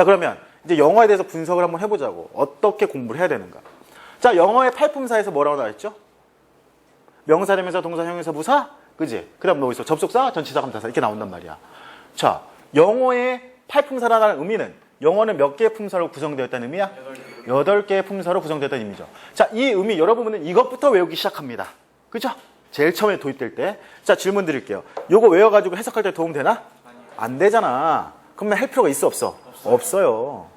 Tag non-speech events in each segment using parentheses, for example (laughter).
자 그러면 이제 영어에 대해서 분석을 한번 해보자고. 어떻게 공부를 해야 되는가. 자 영어의 팔품사에서 뭐라고 나와있죠? 명사, 대명사, 동사, 형용사, 부사, 그지? 그 다음 뭐? 접속사, 전치사, 감사사 이렇게 나온단 말이야. 자, 영어의 팔품사라는 의미는 영어는 몇 개의 품사로 구성되어 있다는 의미야? 여덟 개의 품사로 구성되었다는 의미죠. 자, 이 의미 여러분은 이것부터 외우기 시작합니다. 그죠? 제일 처음에 도입될 때. 자, 질문 드릴게요. 요거 외워가지고 해석할 때 도움 되나? 안 되잖아. 그러면 할 필요가 있어, 없어? 없어요.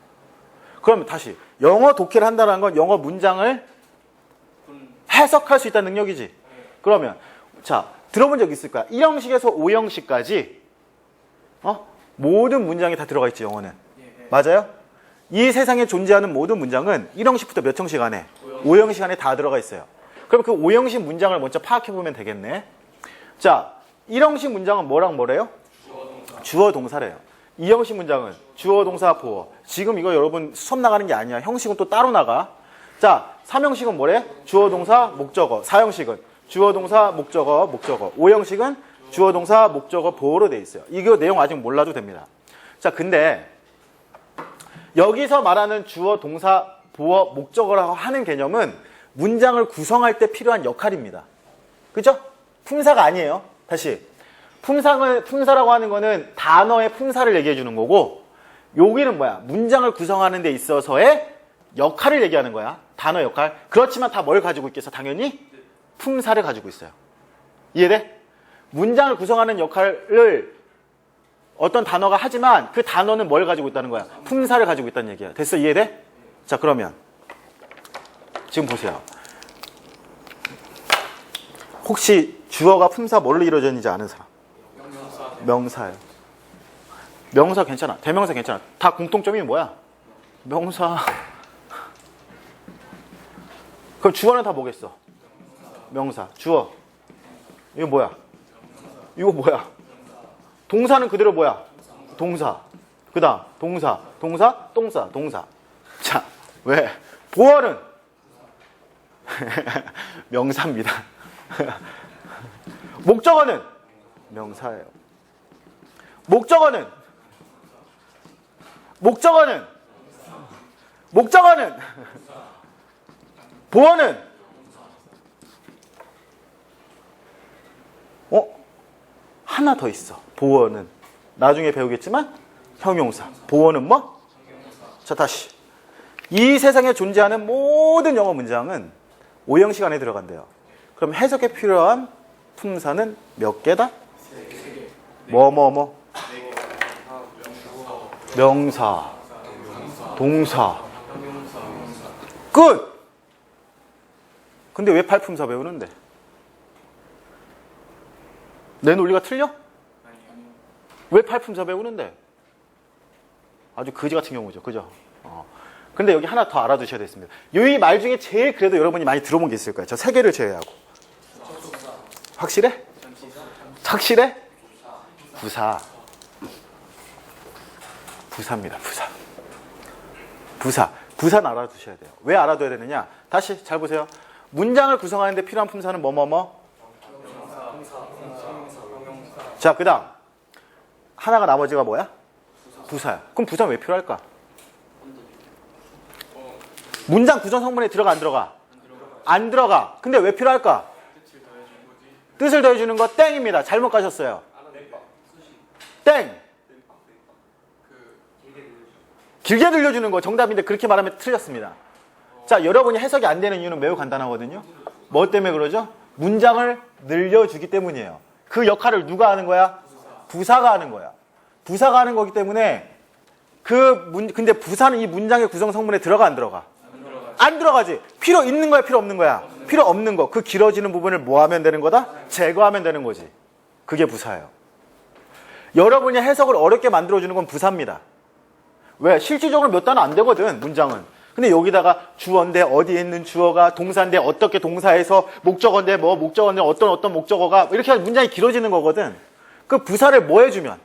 그러면 다시. 영어 독해를 한다는 건 영어 문장을 해석할 수 있다는 능력이지. 그러면 자 들어본 적 있을 거야. 1형식에서 5형식까지 어? 모든 문장이 다 들어가 있지 영어는. 맞아요? 이 세상에 존재하는 모든 문장은 1형식부터 몇 형식 안에? 5형식 안에 다 들어가 있어요. 그럼 그 5형식 문장을 먼저 파악해 보면 되겠네. 자, 1형식 문장은 뭐랑 뭐래요? 주어 동사래요. 2형식 문장은 주어 동사 보어. 지금 이거 여러분 수업 나가는 게 아니야. 형식은 또 따로 나가. 자, 3형식은 뭐래? 주어 동사 목적어. 4형식은 주어 동사 목적어 목적어. 5형식은 주어 동사 목적어 보어로 돼 있어요. 이거 내용 아직 몰라도 됩니다. 자, 근데 여기서 말하는 주어 동사 보어 목적어라고 하는 개념은 문장을 구성할 때 필요한 역할입니다. 그죠? 품사가 아니에요. 다시. 품상을, 품사라고 하는 거는 단어의 품사를 얘기해 주는 거고, 여기는 뭐야? 문장을 구성하는 데 있어서의 역할을 얘기하는 거야. 단어 역할. 그렇지만 다 뭘 가지고 있겠어? 당연히 품사를 가지고 있어요. 이해돼? 문장을 구성하는 역할을 어떤 단어가 하지만 그 단어는 뭘 가지고 있다는 거야? 품사를 가지고 있다는 얘기야. 됐어? 이해돼? 자, 그러면 지금 보세요. 혹시 주어가 품사 뭘로 이루어졌는지 아는 사람? 명사예요. 명사 괜찮아. 대명사 괜찮아. 다 공통점이 뭐야? 명사. 그럼 주어는 다 뭐겠어? 명사. 주어. 이거 뭐야? 이거 뭐야? 동사는 그대로 뭐야? 동사. 그 다음, 동사. 동사, 똥사, 동사. 자, 왜? 보어는? (laughs) 명사입니다. 목적어는? 명사예요. 목적어는? 목적어는? 목적어는? 보어는? 어? 하나 더 있어. 보어는. 나중에 배우겠지만 형용사. 보어는 뭐? 자, 다시. 이 세상에 존재하는 모든 영어 문장은 오형식 안에 들어간대요. 그럼 해석에 필요한 품사는 몇 개다? 뭐, 뭐, 뭐? 명사, 동사. 끝! 근데 왜 팔품사 배우는데? 내 논리가 틀려? 왜 팔품사 배우는데? 아주 거지 같은 경우죠. 그죠? 어. 근데 여기 하나 더 알아두셔야 되겠습니다. 이 말 중에 제일 그래도 여러분이 많이 들어본 게 있을 거예요. 저 세 개를 제외하고. 확실해? 확실해? 부사. 부사입니다. 부사. 부사. 부사는 알아두셔야 돼요. 왜 알아둬야 되느냐? 다시 잘 보세요. 문장을 구성하는데 필요한 품사는 뭐뭐뭐? 자, 그 다음. 하나가 나머지가 뭐야? 부사야. 그럼 부사는 왜 필요할까? 문장 구성 성분에 들어가 안 들어가? 안 들어가. 근데 왜 필요할까? 뜻을 더해주는 거 땡입니다. 잘못 가셨어요. 땡. 길게 들려주는 거 정답인데 그렇게 말하면 틀렸습니다. 자, 여러분이 해석이 안 되는 이유는 매우 간단하거든요. 뭐 때문에 그러죠? 문장을 늘려주기 때문이에요. 그 역할을 누가 하는 거야? 부사가 하는 거야. 부사가 하는 거기 때문에 그 문, 근데 부사는 이 문장의 구성 성분에 들어가 안 들어가? 안 들어가지. 필요 있는 거야, 필요 없는 거야? 필요 없는 거. 그 길어지는 부분을 뭐 하면 되는 거다? 제거하면 되는 거지. 그게 부사예요. 여러분이 해석을 어렵게 만들어주는 건 부사입니다. 왜? 실질적으로 몇 단어 안 되거든, 문장은. 근데 여기다가 주어인데 어디에 있는 주어가 동사인데 어떻게 동사에서 목적어인데 뭐 목적어인데 어떤 어떤 목적어가 이렇게 하면 문장이 길어지는 거거든. 그 부사를 뭐 해주면?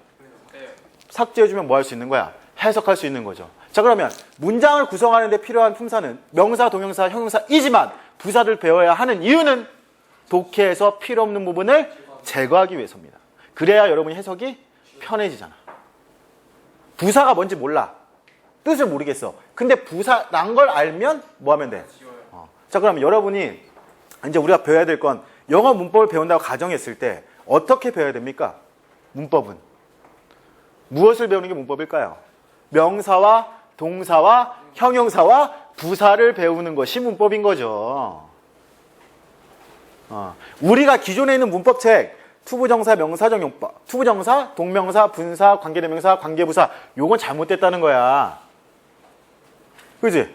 삭제해주면 뭐 할 수 있는 거야? 해석할 수 있는 거죠. 자 그러면 문장을 구성하는 데 필요한 품사는 명사, 동명사, 형용사이지만 부사를 배워야 하는 이유는 독해에서 필요 없는 부분을 제거하기 위해서입니다. 그래야 여러분이 해석이 편해지잖아. 부사가 뭔지 몰라. 뜻을 모르겠어. 근데 부사란 걸 알면 뭐 하면 돼? 어. 자, 그럼 여러분이 이제 우리가 배워야 될 건 영어 문법을 배운다고 가정했을 때 어떻게 배워야 됩니까? 문법은 무엇을 배우는 게 문법일까요? 명사와 동사와 형용사와 부사를 배우는 것이 문법인 거죠. 어, 우리가 기존에 있는 문법책 투부정사, 명사정용법, 투부정사, 동명사, 분사, 관계대명사, 관계부사 요건 잘못됐다는 거야. 그지?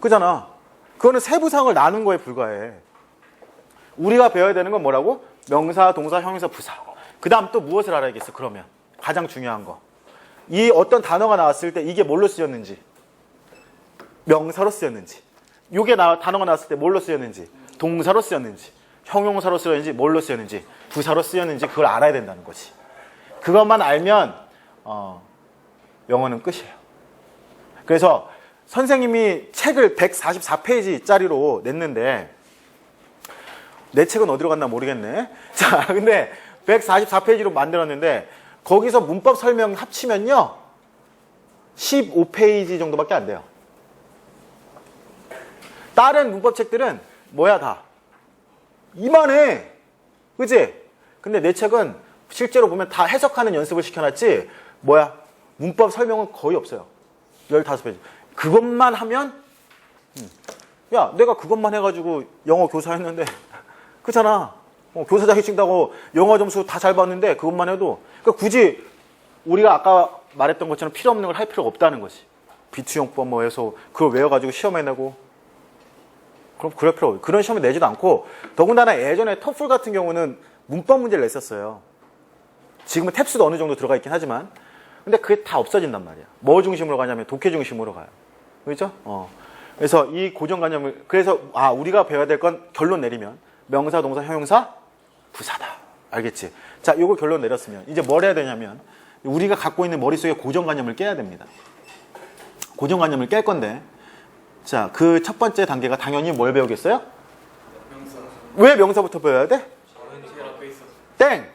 그잖아. 그거는 세부상을 나눈 거에 불과해. 우리가 배워야 되는 건 뭐라고? 명사, 동사, 형용사, 부사. 그 다음 또 무엇을 알아야겠어, 그러면? 가장 중요한 거. 이 어떤 단어가 나왔을 때 이게 뭘로 쓰였는지. 명사로 쓰였는지. 요게 나, 단어가 나왔을 때 뭘로 쓰였는지. 동사로 쓰였는지. 형용사로 쓰였는지, 뭘로 쓰였는지. 부사로 쓰였는지 그걸 알아야 된다는 거지. 그것만 알면, 어, 영어는 끝이에요. 그래서 선생님이 책을 144페이지짜리로 냈는데, 내 책은 어디로 갔나 모르겠네. (laughs) 자, 근데 144페이지로 만들었는데 거기서 문법 설명 합치면요. 15페이지 정도밖에 안 돼요. 다른 문법 책들은 뭐야 다 이만해. 그지? 근데 내 책은 실제로 보면 다 해석하는 연습을 시켜놨지 뭐야 문법 설명은 거의 없어요. 15페이지. 그것만 하면 음. 야 내가 그것만 해가지고 영어 교사했는데 (laughs) 그렇잖아. 어, 교사 자격증 따고 영어 점수 다잘 받는데 그것만 해도 그러니까 굳이 우리가 아까 말했던 것처럼 필요 없는 걸 할 필요가 없다는 거지. 비투용법 뭐 해서 그걸 외워가지고 시험에 내고 그럼 그럴 필요 없어. 그런 시험에 내지도 않고 더군다나 예전에 터플 같은 경우는 문법 문제를 냈었어요. 지금은 탭스도 어느 정도 들어가 있긴 하지만 근데 그게 다 없어진단 말이야. 뭐 중심으로 가냐면 독해 중심으로 가요. 그렇죠? 어. 그래서 이 고정관념을 그래서 아 우리가 배워야 될 건 결론 내리면 명사, 동사, 형용사, 부사다. 알겠지? 자, 요거 결론 내렸으면 이제 뭘 해야 되냐면 우리가 갖고 있는 머릿속에 고정관념을 깨야 됩니다. 고정관념을 깰 건데 자, 그 첫 번째 단계가 당연히 뭘 배우겠어요? 왜 명사부터 배워야 돼? 땡!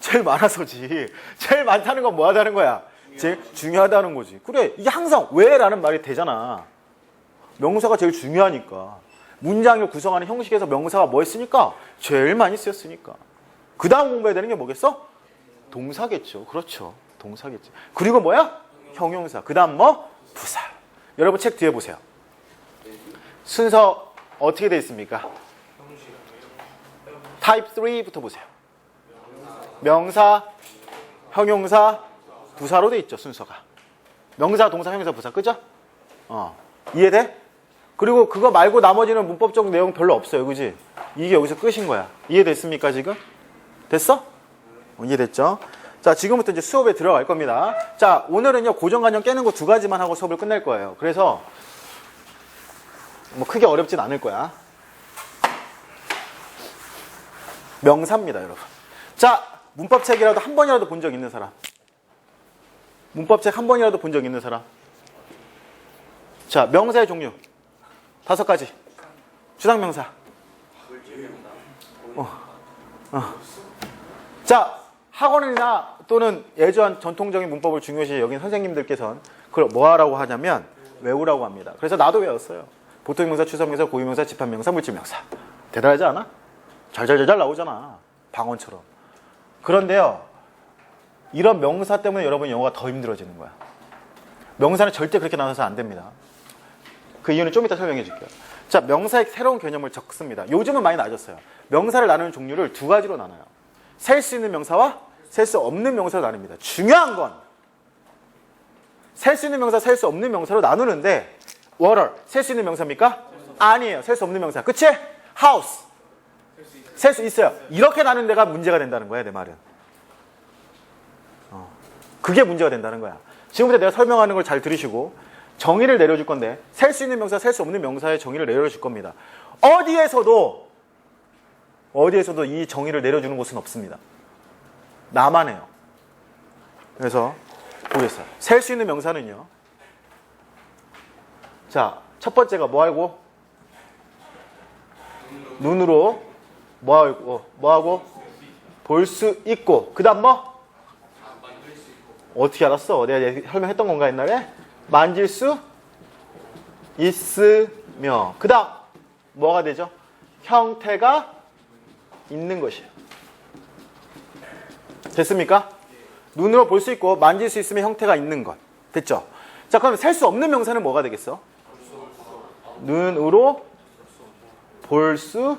제일 많아서지. 제일 많다는 건 뭐 하다는 거야? 제일 중요하다는 거지. 그래, 이게 항상 왜 라는 말이 되잖아. 명사가 제일 중요하니까. 문장을 구성하는 형식에서 명사가 뭐 했으니까? 제일 많이 쓰였으니까. 그 다음 공부해야 되는 게 뭐겠어? 동사겠죠. 그렇죠. 동사겠지. 그리고 뭐야? 형용사. 그 다음 뭐? 부사. 여러분 책 뒤에 보세요. 순서 어떻게 되어 있습니까? 타입 3부터 보세요. 명사, 형용사, 부사로 돼 있죠, 순서가. 명사, 동사, 형용사, 부사. 그죠? 어. 이해돼? 그리고 그거 말고 나머지는 문법적 내용 별로 없어요. 그지? 이게 여기서 끝인 거야. 이해됐습니까, 지금? 됐어? 어, 이해됐죠? 자, 지금부터 이제 수업에 들어갈 겁니다. 자, 오늘은요, 고정관념 깨는 거 두 가지만 하고 수업을 끝낼 거예요. 그래서, 뭐, 크게 어렵진 않을 거야. 명사입니다, 여러분. 자, 문법책이라도 한 번이라도 본 적 있는 사람. 문법책 한 번이라도 본 적 있는 사람. 자, 명사의 종류. 다섯 가지. 주상명사. 어. 어. 자, 학원이나 또는 예전 전통적인 문법을 중요시 여긴 선생님들께서는 그걸 뭐 하라고 하냐면 외우라고 합니다. 그래서 나도 외웠어요. 보통명사, 추상명사, 고유명사, 집합명사, 물질명사. 대단하지 않아? 잘잘잘잘 나오잖아. 방언처럼. 그런데요. 이런 명사 때문에 여러분 영어가 더 힘들어지는 거야. 명사는 절대 그렇게 나눠서 안 됩니다. 그 이유는 좀 이따 설명해 줄게요. 자, 명사의 새로운 개념을 적습니다. 요즘은 많이 나아졌어요. 명사를 나누는 종류를 두 가지로 나눠요. 셀 수 있는 명사와 셀 수 없는 명사로 나눕니다. 중요한 건 셀 수 있는 명사, 셀 수 없는 명사로 나누는데 water, 셀 수 있는 명사입니까? 아니에요. 셀 수 없는 명사. 그치? house, 셀 수 있어요. 이렇게 나눈 데가 문제가 된다는 거야, 내 말은. 어, 그게 문제가 된다는 거야. 지금부터 내가 설명하는 걸 잘 들으시고 정의를 내려줄 건데 셀 수 있는 명사, 셀 수 없는 명사의 정의를 내려줄 겁니다. 어디에서도 어디에서도 이 정의를 내려주는 곳은 없습니다. 나만 해요. 그래서 보겠어요. 셀 수 있는 명사는요. 자, 첫 번째가 뭐 하고? 눈으로 뭐 하고? 뭐 하고? 볼 수 있고. 그다음 뭐? 어떻게 알았어? 내가 얘- 설명했던 건가 옛날에? 만질 수 있으며 그 다음 뭐가 되죠? 형태가 있는 것이에요. 됐습니까? 눈으로 볼 수 있고 만질 수 있으면 형태가 있는 것. 됐죠? 자 그럼 셀 수 없는 명사는 뭐가 되겠어? 눈으로 볼 수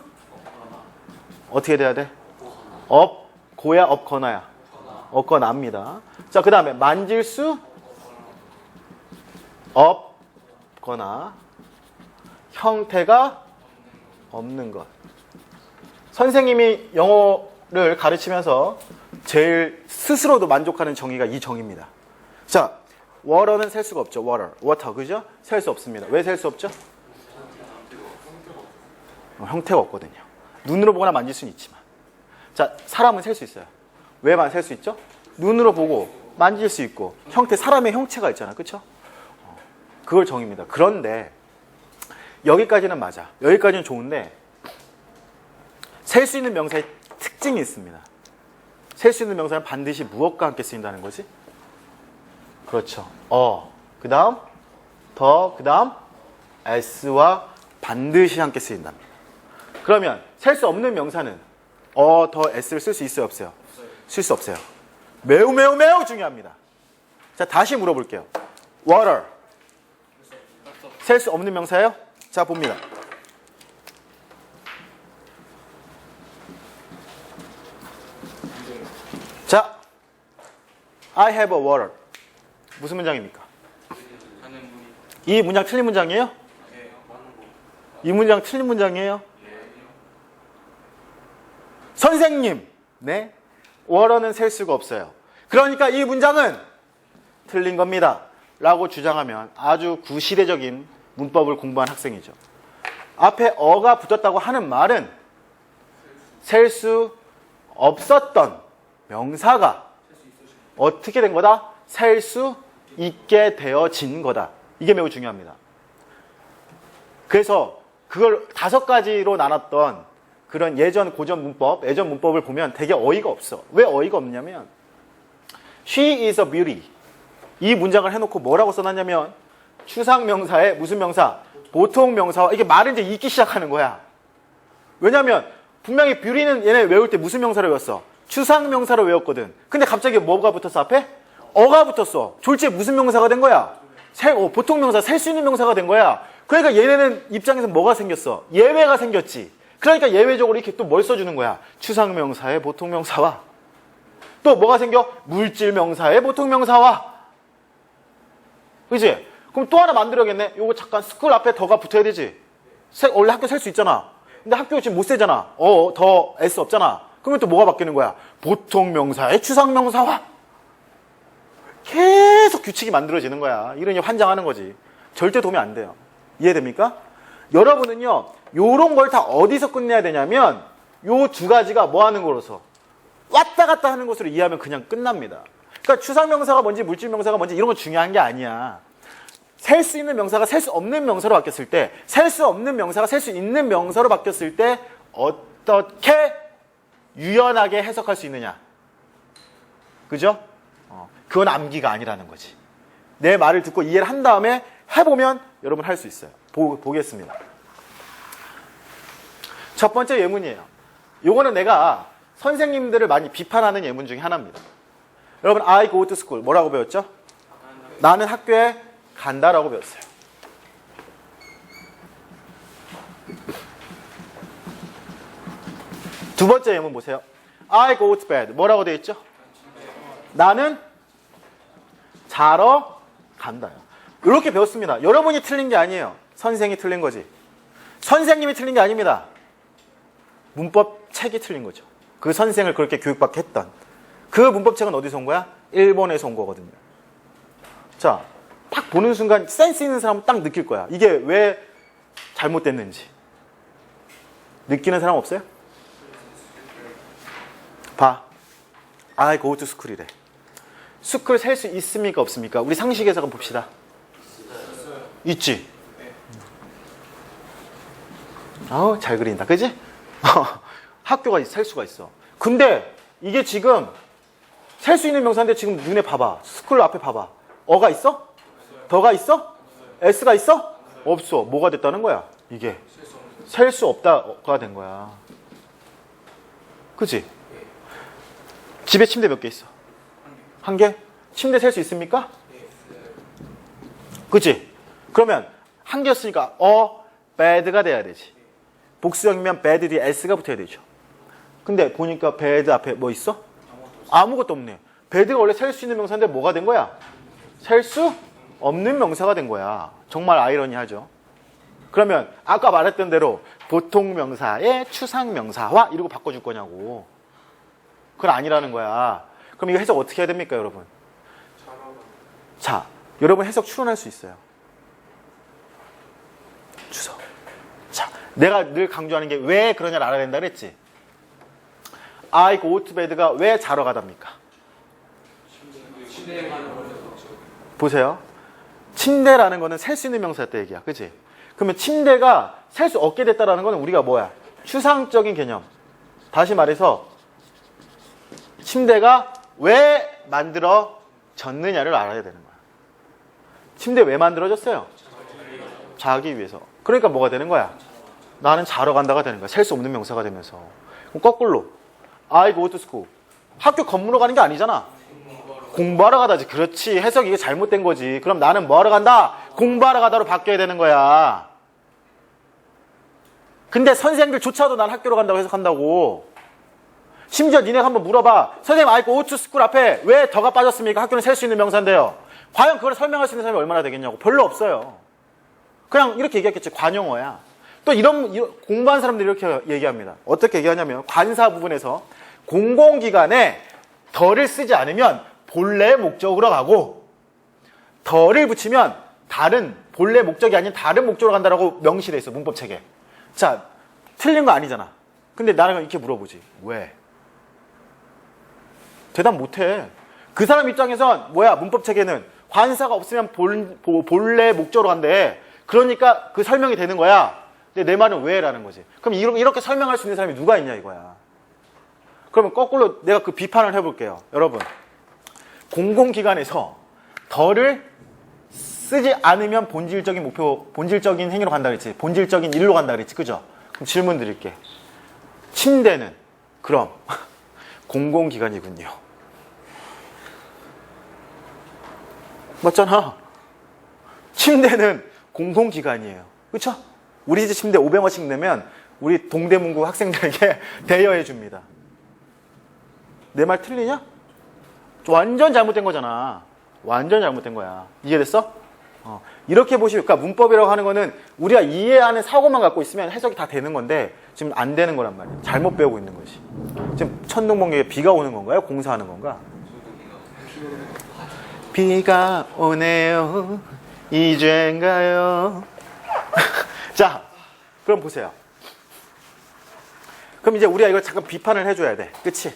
어떻게 돼야 돼? 없고야 없거나야 없거나입니다. 자 그 다음에 만질 수 없거나 형태가 없는 것. 선생님이 영어를 가르치면서 제일 스스로도 만족하는 정의가 이 정의입니다. 자, water는 셀 수가 없죠. water, water, 그죠? 셀 수 없습니다. 왜 셀 수 없죠? 어, 형태가 없거든요. 눈으로 보거나 만질 수는 있지만. 자, 사람은 셀 수 있어요. 왜만 셀 수 있죠? 눈으로 보고 만질 수 있고 형태, 사람의 형체가 있잖아. 그쵸? 어, 그걸 정의입니다. 그런데 여기까지는 맞아. 여기까지는 좋은데 셀 수 있는 명사의 특징이 있습니다. 셀 수 있는 명사는 반드시 무엇과 함께 쓰인다는 거지? 그렇죠. 어. 그 다음, 더, 그 다음, s와 반드시 함께 쓰인답니다. 그러면 셀 수 없는 명사는 어, 더, s를 쓸 수 있어요, 없어요? 쓸 수 없어요. 매우, 매우, 매우 중요합니다. 자, 다시 물어볼게요. water. 셀 수 없는 명사예요? 자, 봅니다. 자, I have a water. 무슨 문장입니까? 이 문장 틀린 문장이에요? 이 문장 틀린 문장이에요? 선생님, 네? water는 셀 수가 없어요. 그러니까 이 문장은 틀린 겁니다. 라고 주장하면 아주 구시대적인 문법을 공부한 학생이죠. 앞에 어가 붙었다고 하는 말은 셀 수 없었던 명사가 어떻게 된 거다? 셀 수 있게 되어진 거다. 이게 매우 중요합니다. 그래서 그걸 다섯 가지로 나눴던 그런 예전 고전 문법, 예전 문법을 보면 되게 어이가 없어. 왜 어이가 없냐면 She is a beauty. 이 문장을 해놓고 뭐라고 써놨냐면 추상 명사에 무슨 명사? 보통 명사와 이게 말을 이제 읽기 시작하는 거야. 왜냐면 분명히 뷰리는 얘네 외울 때 무슨 명사를 외웠어? 추상 명사로 외웠거든. 근데 갑자기 뭐가 붙었어 앞에? 어가 붙었어. 졸지에 무슨 명사가 된 거야? 세, 어, 보통 명사, 셀 수 있는 명사가 된 거야. 그러니까 얘네는 입장에서 뭐가 생겼어? 예외가 생겼지. 그러니까 예외적으로 이렇게 또 뭘 써주는 거야? 추상 명사의 보통 명사와 또 뭐가 생겨? 물질 명사의 보통 명사와 그지? 그럼 또 하나 만들어야겠네. 요거 잠깐 스쿨 앞에 더가 붙어야 되지. 세- 원래 학교 셀 수 있잖아. 근데 학교 지금 못 세잖아. 어, 더 S 없잖아. 그러면 또 뭐가 바뀌는 거야? 보통 명사의 추상 명사와 계속 규칙이 만들어지는 거야. 이러니 환장하는 거지. 절대 도움이 안 돼요. 이해됩니까? 여러분은요, 요런 걸 다 어디서 끝내야 되냐면, 요 두 가지가 뭐 하는 거로서 왔다 갔다 하는 것으로 이해하면 그냥 끝납니다. 그러니까 추상명사가 뭔지 물질명사가 뭔지 이런 건 중요한 게 아니야. 셀 수 있는 명사가 셀 수 없는 명사로 바뀌었을 때, 셀 수 없는 명사가 셀 수 있는 명사로 바뀌었을 때 어떻게 유연하게 해석할 수 있느냐. 그죠? 어, 그건 암기가 아니라는 거지. 내 말을 듣고 이해를 한 다음에 해보면 여러분 할 수 있어요. 보, 보겠습니다. 첫 번째 예문이에요. 요거는 내가 선생님들을 많이 비판하는 예문 중에 하나입니다. 여러분, I go to school. 뭐라고 배웠죠? 나는 학교에 간다라고 배웠어요. 두 번째 예문 보세요. I go to bed. 뭐라고 되어 있죠? 나는 자러 간다요. 이렇게 배웠습니다. 여러분이 틀린 게 아니에요. 선생이 틀린 거지. 선생님이 틀린 게 아닙니다. 문법 책이 틀린 거죠. 그 선생을 그렇게 교육받게 했던 그 문법 책은 어디서 온 거야? 일본에서 온 거거든요. 자, 딱 보는 순간 센스 있는 사람은 딱 느낄 거야. 이게 왜 잘못됐는지. 느끼는 사람 없어요? 봐. I go to school이래. 스쿨 셀 수 있습니까? 없습니까? 우리 상식에서 한번 봅시다. 있지? 아우, 잘 그린다. 그지? (laughs) 학교가 셀 수가 있어. 근데 이게 지금 셀 수 있는 명사인데 지금 눈에 봐봐. 스쿨 앞에 봐봐. 어가 있어? 더가 있어? s가 있어? 없어. 뭐가 됐다는 거야? 이게 셀 수 없다가 된 거야. 그지? 집에 침대 몇 개 있어? 한 개? 침대 셀 수 있습니까? 그치? 그러면 한 개였으니까 어, bad가 돼야 되지. 복수형이면 bad 뒤에 s가 붙어야 되죠. 근데 보니까 bad 앞에 뭐 있어? 아무것도 없네. bad가 원래 셀 수 있는 명사인데 뭐가 된 거야? 셀 수 없는 명사가 된 거야. 정말 아이러니하죠. 그러면 아까 말했던 대로 보통 명사의 추상 명사화 이러고 바꿔줄 거냐고. 그건 아니라는 거야. 그럼 이거 해석 어떻게 해야 됩니까, 여러분? 자, 여러분 해석 추론할 수 있어요. 주석. 자, 내가 늘 강조하는 게 왜 그러냐를 알아야 된다 그랬지. I go to bed가 왜 자러 가답니까? 보세요. 침대라는 거는 셀 수 있는 명사였다 얘기야. 그치? 그러면 침대가 셀 수 없게 됐다라는 거는 우리가 뭐야? 추상적인 개념. 다시 말해서 침대가 왜 만들어졌느냐를 알아야 되는 거야. 침대 왜 만들어졌어요? 자기 위해서. 그러니까 뭐가 되는 거야? 나는 자러 간다가 되는 거야. 셀 수 없는 명사가 되면서. 거꾸로. I go to school. 학교 건물로 가는 게 아니잖아. 공부하러 가다지. 그렇지. 해석이 이게 잘못된 거지. 그럼 나는 뭐 하러 간다? 공부하러 가다로 바뀌어야 되는 거야. 근데 선생님들조차도 난 학교로 간다고 해석한다고. 심지어 니네가 한번 물어봐. 선생님, 아이고, 오투 스쿨 앞에 왜 더가 빠졌습니까? 학교는 셀 수 있는 명사인데요. 과연 그걸 설명할 수 있는 사람이 얼마나 되겠냐고. 별로 없어요. 그냥 이렇게 얘기했겠지. 관용어야. 또 이런, 공부한 사람들이 이렇게 얘기합니다. 어떻게 얘기하냐면 관사 부분에서 공공기관에 덜을 쓰지 않으면 본래 목적으로 가고 덜을 붙이면 다른 본래 목적이 아닌 다른 목적으로 간다라고 명시돼 있어 문법 책에. 자, 틀린 거 아니잖아. 근데 나랑 이렇게 물어보지. 왜? 대답 못해. 그 사람 입장에선 뭐야 문법 책에는 관사가 없으면 본, 보- 본래 목적으로 간대. 그러니까 그 설명이 되는 거야. 내 말은 왜 라는 거지. 그럼 이렇게 설명할 수 있는 사람이 누가 있냐 이거야. 그러면 거꾸로 내가 그 비판을 해볼게요. 여러분. 공공기관에서 덜을 쓰지 않으면 본질적인 목표, 본질적인 행위로 간다 그랬지. 본질적인 일로 간다 그랬지. 그죠? 그럼 질문 드릴게. 침대는 그럼 (laughs) 공공기관이군요. 맞잖아. 침대는 공공기관이에요. 그쵸? 우리 집 침대 500원씩 내면 우리 동대문구 학생들에게 (laughs) 대여해 줍니다. 내 말 틀리냐? 완전 잘못된 거잖아. 완전 잘못된 거야. 이해됐어? 어, 이렇게 보시면, 그러니까 문법이라고 하는 거는 우리가 이해하는 사고만 갖고 있으면 해석이 다 되는 건데 지금 안 되는 거란 말이야. 잘못 배우고 있는 거지. 지금 천둥번개에 비가 오는 건가요? 공사하는 건가? 비가 오네요. 이젠가요? 자, 그럼 보세요. 그럼 이제 우리가 이걸 잠깐 비판을 해줘야 돼. 그치?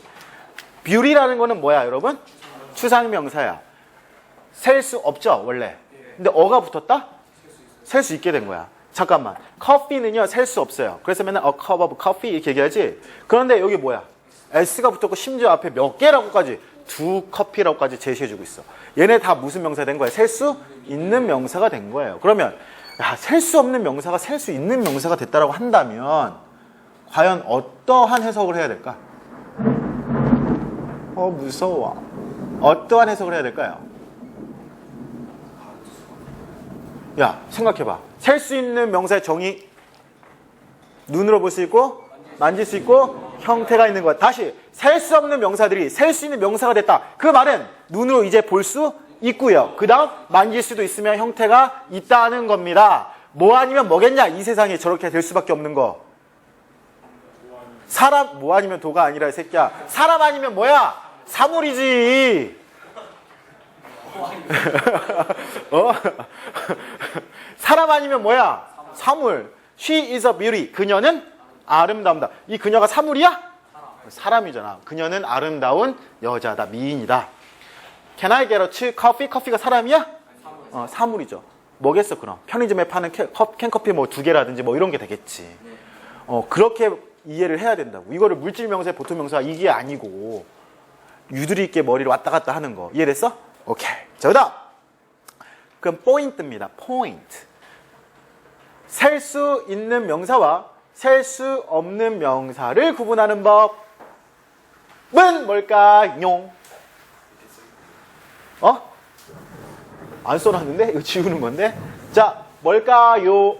뷰리라는 거는 뭐야, 여러분? 추상명사야. 셀 수 없죠, 원래. 근데 어가 붙었다? 셀 수 있게 된 거야. 잠깐만. 커피는요, 셀 수 없어요. 그래서 맨날 a cup of coffee 이렇게 얘기하지? 그런데 여기 뭐야? s가 붙었고 심지어 앞에 몇 개라고까지 두 커피라고까지 제시해주고 있어. 얘네 다 무슨 명사 된 거야? 셀 수 있는 명사가 된 거예요. 그러면 야, 셀 수 없는 명사가 셀 수 있는 명사가 됐다라고 한다면 과연 어떠한 해석을 해야 될까? 어 무서워. 어떠한 해석을 해야 될까요? 야 생각해봐. 셀 수 있는 명사의 정의 눈으로 볼 수 있고 만질 수 있고 형태가 있는 것. 다시 셀 수 없는 명사들이 셀 수 있는 명사가 됐다. 그 말은 눈으로 이제 볼 수 있고요. 그 다음 만질 수도 있으면 형태가 있다는 겁니다. 뭐 아니면 뭐겠냐? 이 세상에 저렇게 될 수밖에 없는 거. 사람 뭐 아니면 도가 아니라 이 새끼야. 사람 아니면 뭐야? 사물이지. (laughs) 어? (laughs) 사람 아니면 뭐야? 사물. She is a beauty. 그녀는 아름다움다. 이 그녀가 사물이야? 사람이잖아. 그녀는 아름다운 여자다. 미인이다. Can I get a ch- coffee? 커피가 사람이야? 어, 사물이죠. 뭐겠어 그럼? 편의점에 파는 캔커피 뭐 두 개라든지 뭐 이런 게 되겠지. 어, 그렇게 이해를 해야 된다고. 이거를 물질 명사의 보통 명사 이게 아니고 유두리 있게 머리를 왔다 갔다 하는 거. 이해됐어? 오케이. 자, 그 다음. 그럼 포인트입니다. 포인트. 셀 수 있는 명사와 셀 수 없는 명사를 구분하는 법은 뭘까요? 어? 안 써놨는데? 이거 지우는 건데? 자, 뭘까요?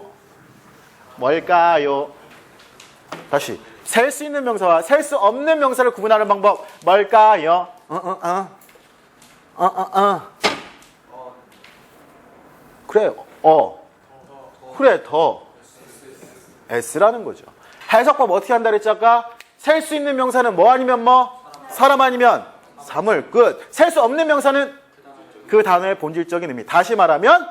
뭘까요? 다시. 셀 수 있는 명사와 셀 수 없는 명사를 구분하는 방법 뭘까요? 어, 어, 어. 어, 어, 어. 그래, 어. 그래, 더. S라는 거죠. 해석법 어떻게 한다 그랬지 아까? 셀 수 있는 명사는 뭐 아니면 뭐? 사람 아니면 사물 끝. 셀 수 없는 명사는 그 단어의 본질적인 의미. 다시 말하면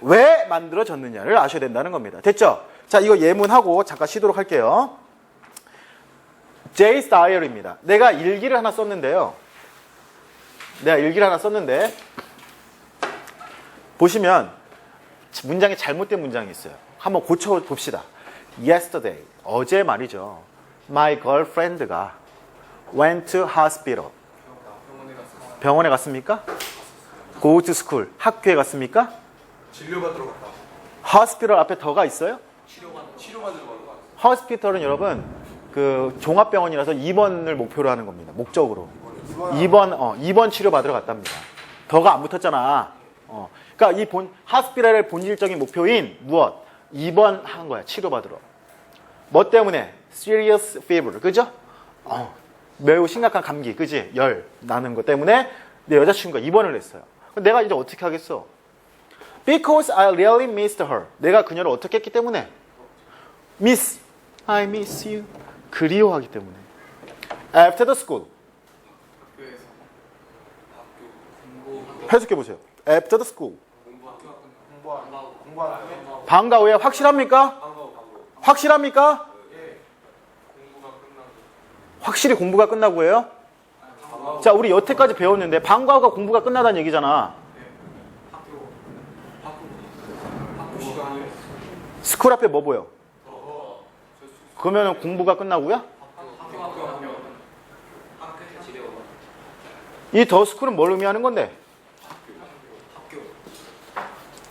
왜 만들어졌느냐를 아셔야 된다는 겁니다. 됐죠? 자, 이거 예문하고 잠깐 쉬도록 할게요. J's Diary입니다. 내가 일기를 하나 썼는데요. 내가 일기를 하나 썼는데 보시면 문장이 잘못된 문장이 있어요. 한번 고쳐 봅시다. Yesterday, 어제 말이죠. My girlfriend가 went to hospital. 병원에 갔습니까? Go to school. 학교에 갔습니까? 진료받으러 갔다. hospital 앞에 더가 있어요? 치료받 치료받으러 갔다. hospital은 여러분 그 종합병원이라서 입원을 목표로 하는 겁니다. 목적으로. 입원 어, 입원 치료 받으러 갔답니다. 더가 안 붙었잖아. 어. 그러니까 이 본 하스피랄의 본질적인 목표인 무엇? 입원한 거야. 치료 받으러. 뭐 때문에? serious fever. 그죠? 어. 매우 심각한 감기. 그지? 열 나는 것 때문에 내 여자친구가 입원을 했어요. 내가 이제 어떻게 하겠어? Because I really missed her. 내가 그녀를 어떻게 했기 때문에? Miss. I miss you. 그리워하기 때문에. After the school. 해석해 보세요. After the school. 방과 후에 확실합니까? 확실합니까? 확실히 공부가 끝나고 해요? 자, 우리 여태까지 배웠는데 방과 후가 공부가 끝나다는 얘기잖아. 스쿨 앞에 뭐 보여? 그러면 공부가 끝나고요? 이 더 스쿨은 뭘 의미하는 건데?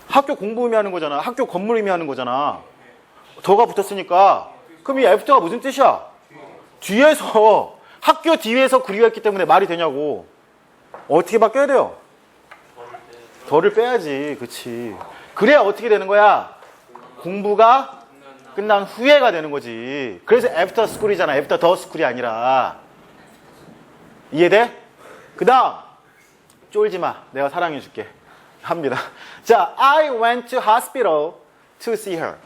학교 공부 의미하는 거잖아. 학교 건물 의미하는 거잖아. 더가 붙었으니까. 그럼 이 애프터가 무슨 뜻이야? 뒤에서 학교 뒤에서 그리웠기 때문에 말이 되냐고. 어떻게 바뀌어야 돼요? 덜을 빼야지. 그치. 그래야 어떻게 되는 거야? 공부가 끝난 후에가 되는 거지. 그래서 애프터 스쿨이잖아. 애프터 더 스쿨이 아니라. 이해돼? 그 다음. 쫄지 마. 내가 사랑해 줄게. 합니다. (laughs) 자, I went to hospital to see her.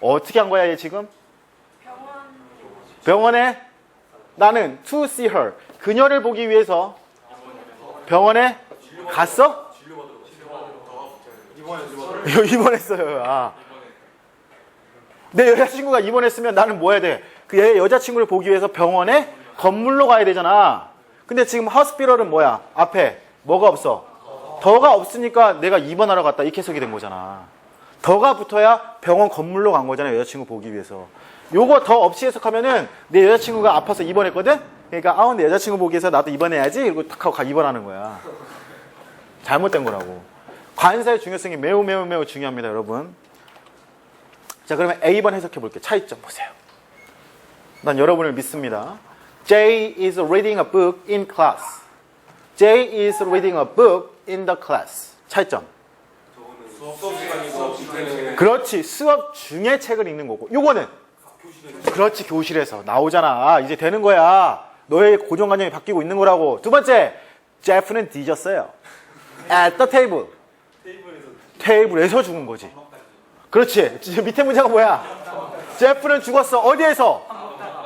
어떻게 한 거야, 얘 지금? 병원에 나는 to see her. 그녀를 보기 위해서 병원에 갔어? (laughs) 입원했어요. 아. 내 여자친구가 입원했으면 나는 뭐 해야 돼? 그얘 여자친구를 보기 위해서 병원에 건물로 가야 되잖아. 근데 지금 하스피럴은 뭐야? 앞에 뭐가 없어? 더가 없으니까 내가 입원하러 갔다 이렇게 해석이 된 거잖아. 더가 붙어야 병원 건물로 간 거잖아. 여자친구 보기 위해서. 요거 더 없이 해석하면은 내 여자친구가 아파서 입원했거든? 그러니까 아우 내 여자친구 보기 위해서 나도 입원해야지. 이러고 탁 하고 가 입원하는 거야. 잘못된 거라고. 관사의 중요성이 매우 매우 매우 중요합니다, 여러분. 자, 그러면 A번 해석해 볼게요. 차이점 보세요. 난 여러분을 믿습니다. Jay is reading a book in class. Jay is reading a book in the class. 차이점. 수업 시간이 수업 시간에 그렇지. 수업 중에 책을 읽는 거고. 요거는 그렇지. 교실에서 나오잖아. 이제 되는 거야. 너의 고정관념이 바뀌고 있는 거라고. 두 번째. 제프는 뒤졌어요. At the table. 테이블에서 죽은 거지. 그렇지. 밑에 문제가 뭐야? 제프는 죽었어. 어디에서?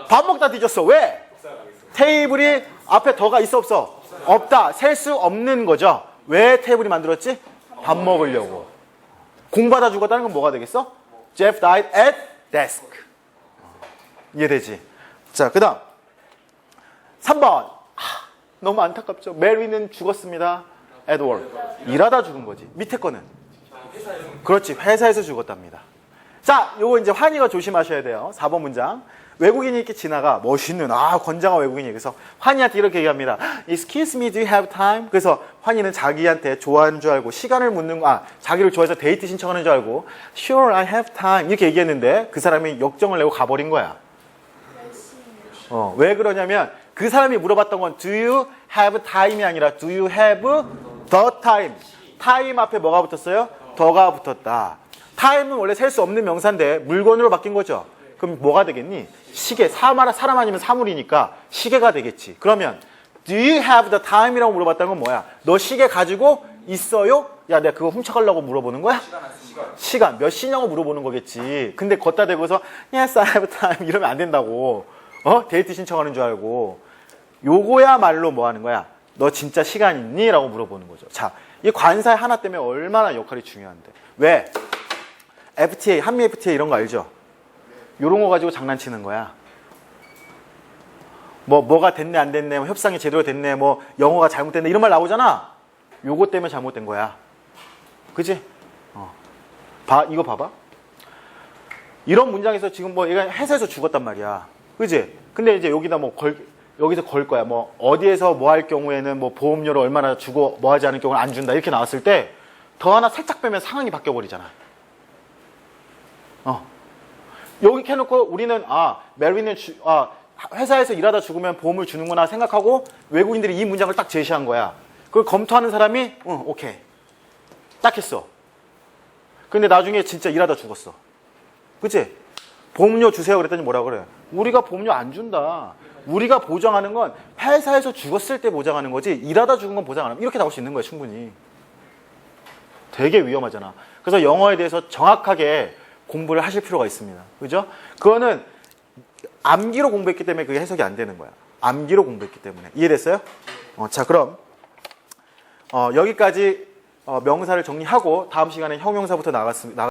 밥 먹다 뒤졌어. 왜? 테이블이 앞에 더가 있어 없어? 없다. 셀 수 없는 거죠. 왜 테이블이 만들었지? 밥 먹으려고. 공부하다 죽었다는 건 뭐가 되겠어? Jeff died at desk. 이해되지? 자, 그 다음. 3번. 너무 안타깝죠. 메리는 죽었습니다. work. 일하다 죽은 거지. 밑에 거는? 그렇지. 회사에서 죽었답니다. 자, 요거 이제 환희가 조심하셔야 돼요. 4번 문장. 외국인이 이렇게 지나가 멋있는 아 건장한 외국인이 그래서 환희한테 이렇게 얘기합니다. Excuse me, do you have time? 그래서 환희는 자기한테 좋아하는 줄 알고 시간을 묻는 거, 아 자기를 좋아해서 데이트 신청하는 줄 알고 Sure, I have time 이렇게 얘기했는데 그 사람이 역정을 내고 가버린 거야. 어, 왜 그러냐면 그 사람이 물어봤던 건 Do you have time이 아니라 Do you have the time? time 앞에 뭐가 붙었어요? 더가 붙었다. time은 원래 셀 수 없는 명사인데 물건으로 바뀐 거죠. 그럼 뭐가 되겠니? 시계. 사람, 사람 아니면 사물이니까 시계가 되겠지. 그러면 Do you have the time이라고 물어봤다는 건 뭐야? 너 시계 가지고 있어요? 야, 내가 그거 훔쳐가려고 물어보는 거야? 시간 몇 시냐고 물어보는 거겠지. 근데 걷다 대고서 yes I have time 이러면 안 된다고. 어 데이트 신청하는 줄 알고. 요거야말로 뭐 하는 거야? 너 진짜 시간 있니? 라고 물어보는 거죠. 자, 이 관사의 하나 때문에 얼마나 역할이 중요한데. 왜? FTA, 한미 FTA 이런 거 알죠? 요런 거 가지고 장난치는 거야. 뭐, 뭐가 됐네, 안 됐네, 뭐 협상이 제대로 됐네, 뭐, 영어가 잘못됐네, 이런 말 나오잖아? 요거 때문에 잘못된 거야. 그지? 어. 봐, 이거 봐봐. 이런 문장에서 지금 뭐 얘가 회사에서 죽었단 말이야. 그지? 근데 이제 여기다 뭐 걸, 여기서 걸 거야. 뭐 어디에서 뭐 할 경우에는 뭐 보험료를 얼마나 주고 뭐 하지 않을 경우는 안 준다. 이렇게 나왔을 때 더 하나 살짝 빼면 상황이 바뀌어 버리잖아. 어. 여기 해놓고 우리는 아, 메리는 주, 아, 회사에서 일하다 죽으면 보험을 주는구나 생각하고 외국인들이 이 문장을 딱 제시한 거야. 그걸 검토하는 사람이 응, 오케이. 딱 했어. 근데 나중에 진짜 일하다 죽었어. 그치? 보험료 주세요 그랬더니 뭐라 그래? 우리가 보험료 안 준다. 우리가 보장하는 건 회사에서 죽었을 때 보장하는 거지 일하다 죽은 건 보장 안 하면 이렇게 나올 수 있는 거야 충분히. 되게 위험하잖아. 그래서 영어에 대해서 정확하게 공부를 하실 필요가 있습니다. 그죠? 그거는 암기로 공부했기 때문에 그게 해석이 안 되는 거야. 암기로 공부했기 때문에. 이해됐어요? 어, 자, 그럼 어, 여기까지 어, 명사를 정리하고 다음 시간에 형용사부터 나갔습니다.